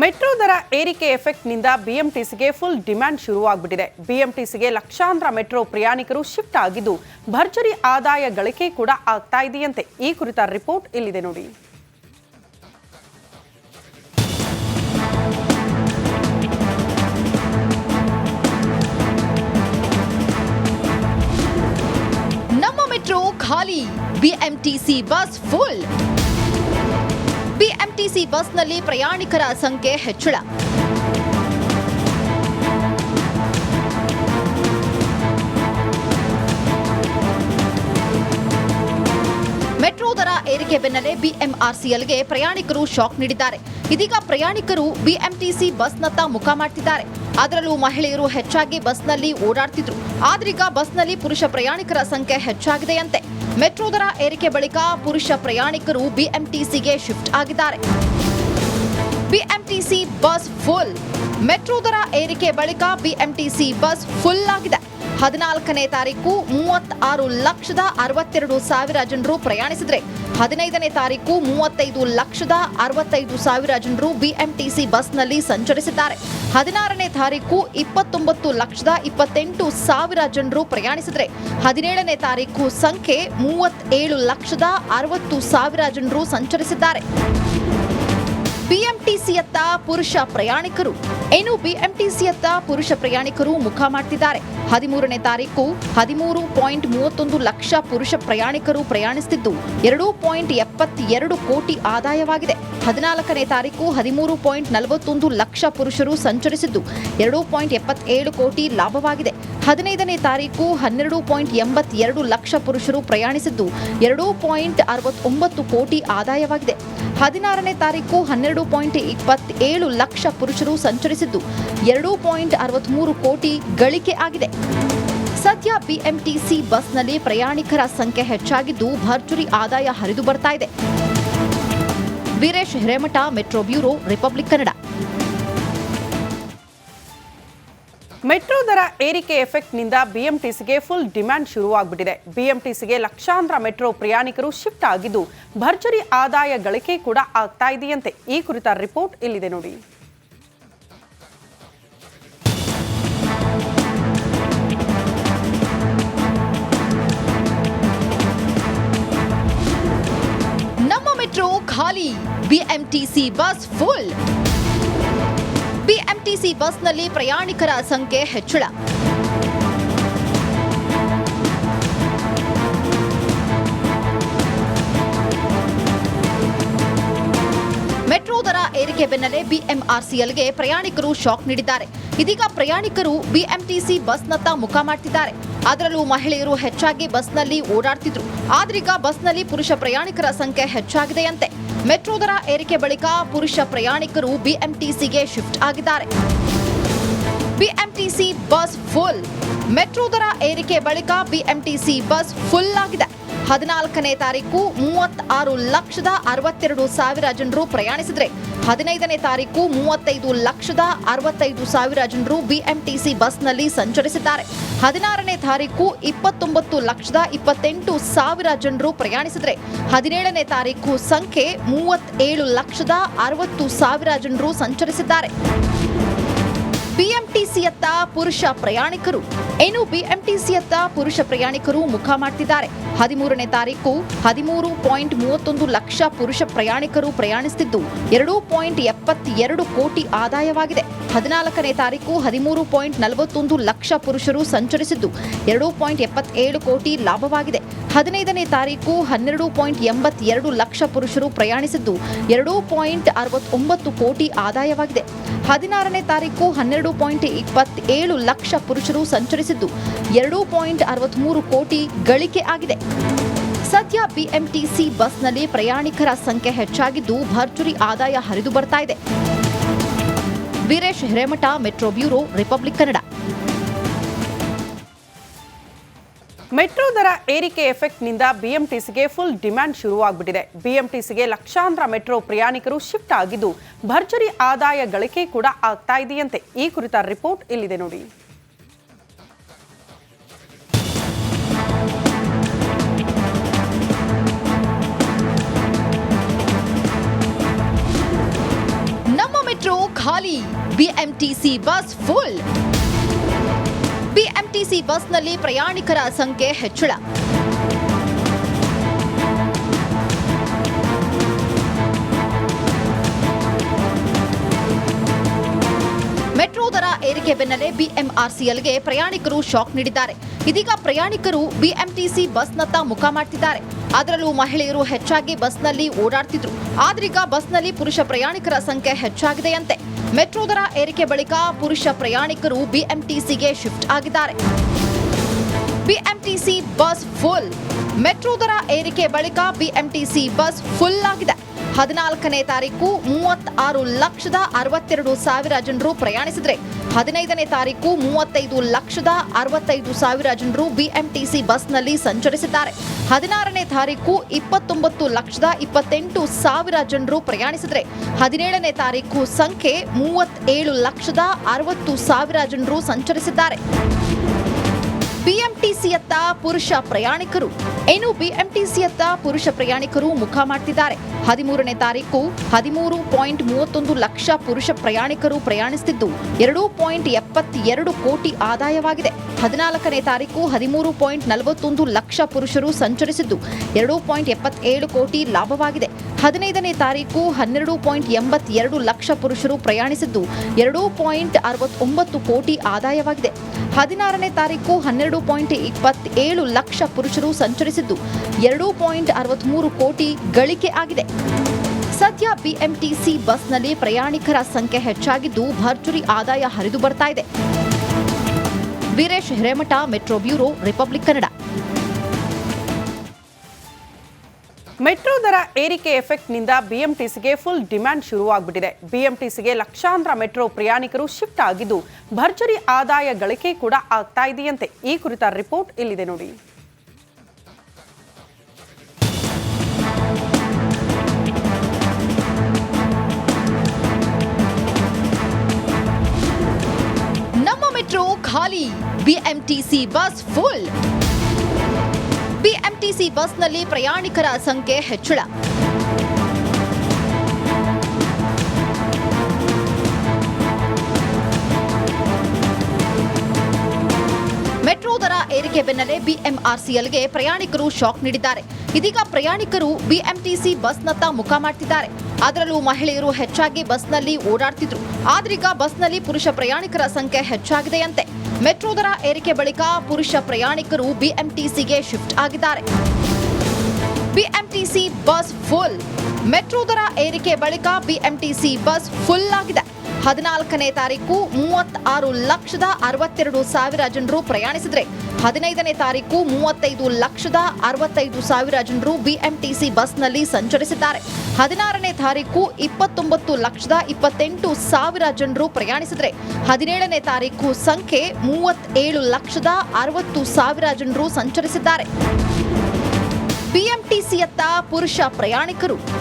Metro ದರ ಏರಿಕೆ ಎಫೆಕ್ಟ್ನಿಂದ ಬಿಎಂಟಿಸಿಗೆ full demand ಶುರುವಾಗ್ಬಿಟ್ಟಿದೆ. ಬಿಎಂಟಿಸಿಗೆ ಲಕ್ಷಾಂತರ ಮೆಟ್ರೋ ಪ್ರಯಾಣಿಕರು ಶಿಫ್ಟ್ ಆಗಿದ್ದು ಭರ್ಜರಿ ಆದಾಯ ಗಳಿಕೆ ಕೂಡ ಆಗ್ತಾ ಇದೆಯಂತೆ. ಈ ಕುರಿತ ರಿಪೋರ್ಟ್ ಇಲ್ಲಿದೆ ನೋಡಿ. ನಮ್ಮ ಮೆಟ್ರೋ ಖಾಲಿ. BMTC bus full. ಬಿಎಂಟಿಸಿ ಬಸ್ನಲ್ಲಿ ಪ್ರಯಾಣಿಕರ ಸಂಖ್ಯೆ ಹೆಚ್ಚಳ. ಮೆಟ್ರೋ ದರ ಏರಿಕೆ ಬೆನ್ನಲ್ಲೇ ಬಿಎಂಆರ್ಸಿಎಲ್ಗೆ ಪ್ರಯಾಣಿಕರು ಶಾಕ್ ನೀಡಿದ್ದಾರೆ. ಇದೀಗ ಪ್ರಯಾಣಿಕರು ಬಿಎಂಟಿಸಿ ಬಸ್ನತ್ತ ಮುಖ ಮಾಡ್ತಿದ್ದಾರೆ. ಅದರಲ್ಲೂ ಮಹಿಳೆಯರು ಹೆಚ್ಚಾಗಿ ಬಸ್ನಲ್ಲಿ ಓಡಾಡ್ತಿದ್ರು. ಆದ್ರೀಗ ಬಸ್ನಲ್ಲಿ ಪುರುಷ ಪ್ರಯಾಣಿಕರ ಸಂಖ್ಯೆ ಹೆಚ್ಚಾಗಿದೆಯಂತೆ ಮೆಟ್ರೋ ದರ ಏರಿಕೆ ಬಳಿಕ ಪುರುಷ ಪ್ರಯಾಣಿಕರು ಬಿಎಂಟಿಸಿಗೆ ಶಿಫ್ಟ್ ಆಗಿದ್ದಾರೆ. BMTC bus full. ಮೆಟ್ರೋ ದರ ಏರಿಕೆ ಬಳಿಕ ಬಿಎಂಟಿಸಿ ಬಸ್ ಫುಲ್ ಆಗಿದೆ ಹದಿನಾಲ್ಕನೇ ತಾರೀಕು ಮೂವತ್ತಾರು ಲಕ್ಷದ ಅರವತ್ತೆರಡು ಸಾವಿರ ಜನರು ಪ್ರಯಾಣಿಸಿದ್ರೆ, ಹದಿನೈದನೇ ತಾರೀಕು ಮೂವತ್ತೈದು ಲಕ್ಷದ ಅರವತ್ತೈದು ಸಾವಿರ ಜನರು ಬಿಎಂಟಿಸಿ ಬಸ್ನಲ್ಲಿ ಸಂಚರಿಸಿದ್ದಾರೆ. ಹದಿನಾರನೇ ತಾರೀಕು ಇಪ್ಪತ್ತೊಂಬತ್ತು ಲಕ್ಷದ ಇಪ್ಪತ್ತೆಂಟು ಸಾವಿರ ಜನರು ಪ್ರಯಾಣಿಸಿದ್ರೆ, ಹದಿನೇಳನೇ ತಾರೀಕು ಸಂಖ್ಯೆ ಮೂವತ್ತೇಳು ಲಕ್ಷದ ಅರವತ್ತು ಸಾವಿರ ಜನರು ಸಂಚರಿಸಿದ್ದಾರೆ. ಬಿಎಂಟಿಸಿಯತ್ತ ಪುರುಷ ಪ್ರಯಾಣಿಕರು. ಏನು ಬಿಎಂಟಿಸಿಯತ್ತ ಪುರುಷ ಪ್ರಯಾಣಿಕರು ಮುಖ ಮಾಡ್ತಿದ್ದಾರೆ. ಹದಿಮೂರನೇ ತಾರೀಕು ಹದಿಮೂರು ಪಾಯಿಂಟ್ ಮೂವತ್ತೊಂದು ಲಕ್ಷ ಪುರುಷ ಪ್ರಯಾಣಿಕರು ಪ್ರಯಾಣಿಸುತ್ತಿದ್ದು ಎರಡು ಪಾಯಿಂಟ್ ಎಪ್ಪತ್ತೆರಡು ಕೋಟಿ ಆದಾಯವಾಗಿದೆ. ಹದಿನಾಲ್ಕನೇ ತಾರೀಕು ಹದಿಮೂರು ಪಾಯಿಂಟ್ ನಲವತ್ತೊಂದು ಲಕ್ಷ ಪುರುಷರು ಸಂಚರಿಸಿದ್ದು. ಎರಡು ಪಾಯಿಂಟ್ ಎಪ್ಪತ್ತೇಳು ಕೋಟಿ ಲಾಭವಾಗಿದೆ. ಹದಿನೈದನೇ ತಾರೀಕು ಹನ್ನೆರಡು ಪಾಯಿಂಟ್ ಎಂಬತ್ತೆರಡು ಲಕ್ಷ ಪುರುಷರು ಪ್ರಯಾಣಿಸಿದ್ದು. ಎರಡು ಪಾಯಿಂಟ್ ಅರವತ್ತೊಂಬತ್ತು ಕೋಟಿ ಆದಾಯವಾಗಿದೆ. ಹದಿನಾರನೇ ತಾರೀಕು ಹನ್ನೆರಡು ಪಾಯಿಂಟ್ ಇಪ್ಪತ್ತೇಳು ಲಕ್ಷ ಪುರುಷರು ಸಂಚರಿಸಿದ್ದು ಎರಡು ಪಾಯಿಂಟ್ ಅರವತ್ಮೂರು ಕೋಟಿ ಗಳಿಕೆ ಆಗಿದೆ. ಸದ್ಯ ಬಿಎಂಟಿಸಿ ಬಸ್ನಲ್ಲಿ ಪ್ರಯಾಣಿಕರ ಸಂಖ್ಯೆ ಹೆಚ್ಚಾಗಿದ್ದು ಭರ್ಜರಿ ಆದಾಯ ಹರಿದು ಬರ್ತಾ ಇದೆ. Veeresh Hiremath, metro bureau, republic Kannada. Metro ದರ ಏರಿಕೆ ಎಫೆಕ್ಟ್ನಿಂದ ಬಿಎಂಟಿಸಿಗೆ ಫುಲ್ ಡಿಮ್ಯಾಂಡ್ ಶುರುವಾಗ್ಬಿಟ್ಟಿದೆ. ಬಿಎಂಟಿಸಿಗೆ ಲಕ್ಷಾಂತರ ಮೆಟ್ರೋ ಪ್ರಯಾಣಿಕರು ಶಿಫ್ಟ್ ಆಗಿದ್ದು, ಭರ್ಜರಿ ಆದಾಯ ಗಳಿಕೆ ಕೂಡ ಆಗ್ತಾ ಇದೆಯಂತೆ. ಈ ಕುರಿತ ರಿಪೋರ್ಟ್ ಇಲ್ಲಿದೆ ನೋಡಿ. ನಮ್ಮ ಮೆಟ್ರೋ ಖಾಲಿ. BMTC bus full. ಬಿಎಂಟಿಸಿ ಬಸ್ನಲ್ಲಿ ಪ್ರಯಾಣಿಕರ ಸಂಖ್ಯೆ ಹೆಚ್ಚಳ. ಏರಿಕೆ ಬೆನ್ನಲ್ಲೇ ಬಿಎಂಆರ್ಸಿಎಲ್ಗೆ ಪ್ರಯಾಣಿಕರು ಶಾಕ್ ನೀಡಿದ್ದಾರೆ. ಇದೀಗ ಪ್ರಯಾಣಿಕರು ಬಿಎಂಟಿಸಿ ಬಸ್ನತ್ತ ಮುಖ ಮಾಡ್ತಿದ್ದಾರೆ. ಅದರಲ್ಲೂ ಮಹಿಳೆಯರು ಹೆಚ್ಚಾಗಿ ಬಸ್ನಲ್ಲಿ ಓಡಾಡ್ತಿದ್ರು. ಆದ್ರೀಗ ಬಸ್ನಲ್ಲಿ ಪುರುಷ ಪ್ರಯಾಣಿಕರ ಸಂಖ್ಯೆ ಹೆಚ್ಚಾಗಿದೆಯಂತೆ. ಮೆಟ್ರೋ ದರ ಏರಿಕೆ ಬಳಿಕ ಪುರುಷ ಪ್ರಯಾಣಿಕರು ಬಿಎಂಟಿಸಿಗೆ ಶಿಫ್ಟ್ ಆಗಿದ್ದಾರೆ. BMTC bus full. ಮೆಟ್ರೋ ದರ ಏರಿಕೆ ಬಳಿಕ ಬಿಎಂಟಿಸಿ ಬಸ್ ಫುಲ್ ಆಗಿದೆ. ಹದಿನಾಲ್ಕನೇ ತಾರೀಕು ಮೂವತ್ತಾರು ಲಕ್ಷದ ಅರವತ್ತೆರಡು ಸಾವಿರ ಜನರು ಪ್ರಯಾಣಿಸಿದರೆ, ಹದಿನೈದನೇ ತಾರೀಕು ಮೂವತ್ತೈದು ಲಕ್ಷದ ಅರವತ್ತೈದು ಸಾವಿರ ಜನರು ಬಿಎಂಟಿಸಿ ಬಸ್ನಲ್ಲಿ ಸಂಚರಿಸಿದ್ದಾರೆ. ಹದಿನಾರನೇ ತಾರೀಕು ಇಪ್ಪತ್ತೊಂಬತ್ತು ಲಕ್ಷದ ಇಪ್ಪತ್ತೆಂಟು ಸಾವಿರ ಜನರು ಪ್ರಯಾಣಿಸಿದರೆ, ಹದಿನೇಳನೇ ತಾರೀಕು ಸಂಖ್ಯೆ ಮೂವತ್ತೇಳು ಲಕ್ಷದ ಅರವತ್ತು ಸಾವಿರ ಜನರು ಸಂಚರಿಸಿದ್ದಾರೆ. ಬಿಎಂಟಿಸಿಯತ್ತ ಪುರುಷ ಪ್ರಯಾಣಿಕರು, ಏನು ಬಿಎಂಟಿಸಿಯತ್ತ ಪುರುಷ ಪ್ರಯಾಣಿಕರು ಮುಖ ಮಾಡ್ತಿದ್ದಾರೆ? ಹದಿಮೂರನೇ ತಾರೀಕು ಹದಿಮೂರು ಪಾಯಿಂಟ್ ಮೂವತ್ತೊಂದು ಲಕ್ಷ ಪುರುಷ ಪ್ರಯಾಣಿಕರು ಪ್ರಯಾಣಿಸುತ್ತಿದ್ದು, ಎರಡು ಪಾಯಿಂಟ್ ಎಪ್ಪತ್ತೆರಡು ಕೋಟಿ ಆದಾಯವಾಗಿದೆ. ಹದಿನಾಲ್ಕನೇ ತಾರೀಕು ಹದಿಮೂರು ಪಾಯಿಂಟ್ ನಲವತ್ತೊಂದು ಲಕ್ಷ ಪುರುಷರು ಸಂಚರಿಸಿದ್ದು, ಎರಡು ಪಾಯಿಂಟ್ ಎಪ್ಪತ್ತೇಳು ಕೋಟಿ ಲಾಭವಾಗಿದೆ. ಹದಿನೈದನೇ ತಾರೀಕು ಹನ್ನೆರಡು ಪಾಯಿಂಟ್ ಎಂಬತ್ತೆರಡು ಲಕ್ಷ ಪುರುಷರು ಪ್ರಯಾಣಿಸಿದ್ದು, ಎರಡು ಪಾಯಿಂಟ್ ಅರವತ್ತೊಂಬತ್ತು ಕೋಟಿ ಆದಾಯವಾಗಿದೆ. ಹದಿನಾರನೇ ತಾರೀಕು ಹನ್ನೆರಡು ಪಾಯಿಂಟ್ ಇಪ್ಪತ್ತೇಳು ಲಕ್ಷ ಪುರುಷರು ಸಂಚರಿಸಿದ್ದು, ಎರಡು ಪಾಯಿಂಟ್ ಅರವತ್ಮೂರು ಕೋಟಿ ಗಳಿಕೆ ಆಗಿದೆ. ಸದ್ಯ ಬಿಎಂಟಿಸಿ ಬಸ್ನಲ್ಲಿ ಪ್ರಯಾಣಿಕರ ಸಂಖ್ಯೆ ಹೆಚ್ಚಾಗಿದ್ದು ಭರ್ಜರಿ ಆದಾಯ ಹರಿದು ಬರ್ತಾ ಇದೆ. Veeresh Hiremath, metro bureau, republic Kannada. Metro ದರ ಏರಿಕೆ ಎಫೆಕ್ಟ್ನಿಂದ ಬಿಎಂಟಿಸಿಗೆ ಫುಲ್ ಡಿಮ್ಯಾಂಡ್ ಶುರುವಾಗ್ಬಿಟ್ಟಿದೆ. ಬಿಎಂಟಿಸಿಗೆ ಲಕ್ಷಾಂತರ ಮೆಟ್ರೋ ಪ್ರಯಾಣಿಕರು ಶಿಫ್ಟ್ ಆಗಿದ್ದು ಭರ್ಜರಿ ಆದಾಯ ಗಳಿಕೆ ಕೂಡ ಆಗ್ತಾ ಇದೆಯಂತೆ. ಈ ಕುರಿತ ರಿಪೋರ್ಟ್ ಇಲ್ಲಿದೆ ನೋಡಿ. ಖಾಲಿ. BMTC bus full. ಬಿಎಂಟಿಸಿ ಬಸ್ನಲ್ಲಿ ಪ್ರಯಾಣಿಕರ ಸಂಖ್ಯೆ ಹೆಚ್ಚಳ. ಮೆಟ್ರೋ ದರ ಏರಿಕೆ ಬೆನ್ನಲ್ಲೇ ಬಿಎಂಆರ್ಸಿಎಲ್ಗೆ ಪ್ರಯಾಣಿಕರು ಶಾಕ್ ನೀಡಿದ್ದಾರೆ. ಇದೀಗ ಪ್ರಯಾಣಿಕರು ಬಿಎಂಟಿಸಿ ಬಸ್ನತ್ತ ಮುಖ ಮಾಡ್ತಿದ್ದಾರೆ. ಅದರಲ್ಲೂ ಮಹಿಳೆಯರು ಹೆಚ್ಚಾಗಿ ಬಸ್ನಲ್ಲಿ ಓಡಾಡ್ತಿದ್ರು. ಆದ್ರೀಗ ಬಸ್ನಲ್ಲಿ ಪುರುಷ ಪ್ರಯಾಣಿಕರ ಸಂಖ್ಯೆ ಹೆಚ್ಚಾಗಿದೆಯಂತೆ. ಮೆಟ್ರೋ ದರ ಏರಿಕೆ ಬಳಿಕ ಪುರುಷ ಪ್ರಯಾಣಿಕರು ಬಿಎಂಟಿಸಿಗೆ ಶಿಫ್ಟ್ ಆಗಿದ್ದಾರೆ. BMTC bus full. ಮೆಟ್ರೋ ದರ ಏರಿಕೆ ಬಳಿಕ ಬಿಎಂಟಿಸಿ ಬಸ್ ಫುಲ್ ಆಗಿದೆ. ಹದಿನಾಲ್ಕನೇ ತಾರೀಕು ಮೂವತ್ತಾರು ಲಕ್ಷದ ಅರವತ್ತೆರಡು ಸಾವಿರ ಜನರು ಪ್ರಯಾಣಿಸಿದರೆ ಹದಿನೈದನೇ ತಾರೀಕು ಮೂವತ್ತೈದು ಲಕ್ಷದ ಅರವತ್ತೈದು ಸಾವಿರ ಜನರು ಬಿಎಂಟಿಸಿ ಬಸ್ನಲ್ಲಿ ಸಂಚರಿಸಿದ್ದಾರೆ. ಹದಿನಾರನೇ ತಾರೀಕು ಇಪ್ಪತ್ತೊಂಬತ್ತು ಲಕ್ಷದ ಇಪ್ಪತ್ತೆಂಟು ಸಾವಿರ ಜನರು ಪ್ರಯಾಣಿಸಿದರೆ ಹದಿನೇಳನೇ ತಾರೀಕು ಸಂಖ್ಯೆ ಮೂವತ್ತೇಳು ಲಕ್ಷದ ಅರವತ್ತು ಸಾವಿರ ಜನರು ಸಂಚರಿಸಿದ್ದಾರೆ. ಬಿಎಂಟಿಸಿಯತ್ತ ಪುರುಷ ಪ್ರಯಾಣಿಕರು. ಏನು ಬಿಎಂಟಿಸಿಯತ್ತ ಪುರುಷ ಪ್ರಯಾಣಿಕರು ಮುಖ ಮಾಡ್ತಿದ್ದಾರೆ. ಹದಿಮೂರನೇ ತಾರೀಕು ಹದಿಮೂರು ಪಾಯಿಂಟ್ ಮೂವತ್ತೊಂದು ಲಕ್ಷ ಪುರುಷ ಪ್ರಯಾಣಿಕರು ಪ್ರಯಾಣಿಸುತ್ತಿದ್ದು ಎರಡು ಪಾಯಿಂಟ್ ಎಪ್ಪತ್ತೆರಡು ಕೋಟಿ ಆದಾಯವಾಗಿದೆ. ಹದಿನಾಲ್ಕನೇ ತಾರೀಕು ಹದಿಮೂರು ಪಾಯಿಂಟ್ ನಲವತ್ತೊಂದು ಲಕ್ಷ ಪುರುಷರು ಸಂಚರಿಸಿದ್ದು. ಎರಡು ಪಾಯಿಂಟ್ ಎಪ್ಪತ್ತೇಳು ಕೋಟಿ ಲಾಭವಾಗಿದೆ. ಹದಿನೈದನೇ ತಾರೀಕು ಹನ್ನೆರಡು ಪಾಯಿಂಟ್ ಎಂಬತ್ತೆರಡು ಲಕ್ಷ ಪುರುಷರು ಪ್ರಯಾಣಿಸಿದ್ದು. ಎರಡು ಪಾಯಿಂಟ್ ಅರವತ್ತೊಂಬತ್ತು ಕೋಟಿ ಆದಾಯವಾಗಿದೆ. ಹದಿನಾರನೇ ತಾರೀಕು ಹನ್ನೆರಡು ಪಾಯಿಂಟ್ ಇಪ್ಪತ್ತೇಳು ಲಕ್ಷ ಪುರುಷರು ಸಂಚರಿಸಿದ್ದು ಎರಡು ಪಾಯಿಂಟ್ ಅರವತ್ಮೂರು ಕೋಟಿ ಗಳಿಕೆ ಆಗಿದೆ. ಸದ್ಯ ಬಿಎಂಟಿಸಿ ಬಸ್ನಲ್ಲಿ ಪ್ರಯಾಣಿಕರ ಸಂಖ್ಯೆ ಹೆಚ್ಚಾಗಿದ್ದು ಭರ್ಜರಿ ಆದಾಯ ಹರಿದು ಬರ್ತಾ ಇದೆ. Veeresh Hiremath, metro bureau, republic Kannada. Metro ದರ ಏರಿಕೆ ಎಫೆಕ್ಟ್ನಿಂದ ಬಿಎಂಟಿಸಿಗೆ ಫುಲ್ ಡಿಮ್ಯಾಂಡ್ ಶುರುವಾಗ್ಬಿಟ್ಟಿದೆ. ಬಿಎಂಟಿಸಿಗೆ ಲಕ್ಷಾಂತರ ಮೆಟ್ರೋ ಪ್ರಯಾಣಿಕರು ಶಿಫ್ಟ್ ಆಗಿದ್ದು, ಭರ್ಜರಿ ಆದಾಯ ಗಳಿಕೆ ಕೂಡ ಆಗ್ತಾ ಇದೆಯಂತೆ. ಈ ಕುರಿತ ರಿಪೋರ್ಟ್ ಇಲ್ಲಿದೆ ನೋಡಿ. ನಮ್ಮ ಮೆಟ್ರೋ ಖಾಲಿ. ಬಿಎಂಟಿಸಿ ಬಸ್ ಫುಲ್ ಬಿಎಂಟಿಸಿ ಬಸ್ನಲ್ಲಿ ಪ್ರಯಾಣಿಕರ ಸಂಖ್ಯೆ ಹೆಚ್ಚಳ. ಮೆಟ್ರೋ ದರ ಏರಿಕೆ ಬೆನ್ನಲ್ಲೇ ಬಿಎಂಆರ್ಸಿಎಲ್ಗೆ ಪ್ರಯಾಣಿಕರು ಶಾಕ್ ನೀಡಿದ್ದಾರೆ. ಇದೀಗ ಪ್ರಯಾಣಿಕರು ಬಿಎಂಟಿಸಿ ಬಸ್ನತ್ತ ಮುಖ ಮಾಡ್ತಿದ್ದಾರೆ. ಅದರಲ್ಲೂ ಮಹಿಳೆಯರು ಹೆಚ್ಚಾಗಿ ಬಸ್ನಲ್ಲಿ ಓಡಾಡ್ತಿದ್ರು. ಆದ್ರೀಗ ಬಸ್ನಲ್ಲಿ ಪುರುಷ ಪ್ರಯಾಣಿಕರ ಸಂಖ್ಯೆ ಹೆಚ್ಚಾಗಿದೆಯಂತೆ ಮೆಟ್ರೋ ದರ ಏರಿಕೆ ಬಳಿಕ ಪುರುಷ ಪ್ರಯಾಣಿಕರು ಬಿಎಂಟಿಸಿಗೆ ಶಿಫ್ಟ್ ಆಗಿದ್ದಾರೆ. BMTC bus full. ಮೆಟ್ರೋ ದರ ಏರಿಕೆ ಬಳಿಕ ಬಿಎಂಟಿಸಿ ಬಸ್ ಫುಲ್ ಆಗಿದೆ. ಹದಿನಾಲ್ಕನೇ ತಾರೀಕು ಮೂವತ್ತಾರು ಲಕ್ಷದ ಅರವತ್ತೆರಡು ಸಾವಿರ ಜನರು ಪ್ರಯಾಣಿಸಿದರೆ ಹದಿನೈದನೇ ತಾರೀಕು ಮೂವತ್ತೈದು ಲಕ್ಷದ ಅರವತ್ತೈದು ಸಾವಿರ ಜನರು ಬಿಎಂಟಿಸಿ ಬಸ್ನಲ್ಲಿ ಸಂಚರಿಸಿದ್ದಾರೆ. ಹದಿನಾರನೇ ತಾರೀಕು ಇಪ್ಪತ್ತೊಂಬತ್ತು ಲಕ್ಷದ ಇಪ್ಪತ್ತೆಂಟು ಸಾವಿರ ಜನರು ಪ್ರಯಾಣಿಸಿದರೆ ಹದಿನೇಳನೇ ತಾರೀಕು ಸಂಖ್ಯೆ ಮೂವತ್ತೇಳು ಲಕ್ಷದ ಅರವತ್ತು ಸಾವಿರ ಜನರು ಸಂಚರಿಸಿದ್ದಾರೆ. ಬಿಎಂಟಿಸಿಯತ್ತ ಪುರುಷ ಪ್ರಯಾಣಿಕರು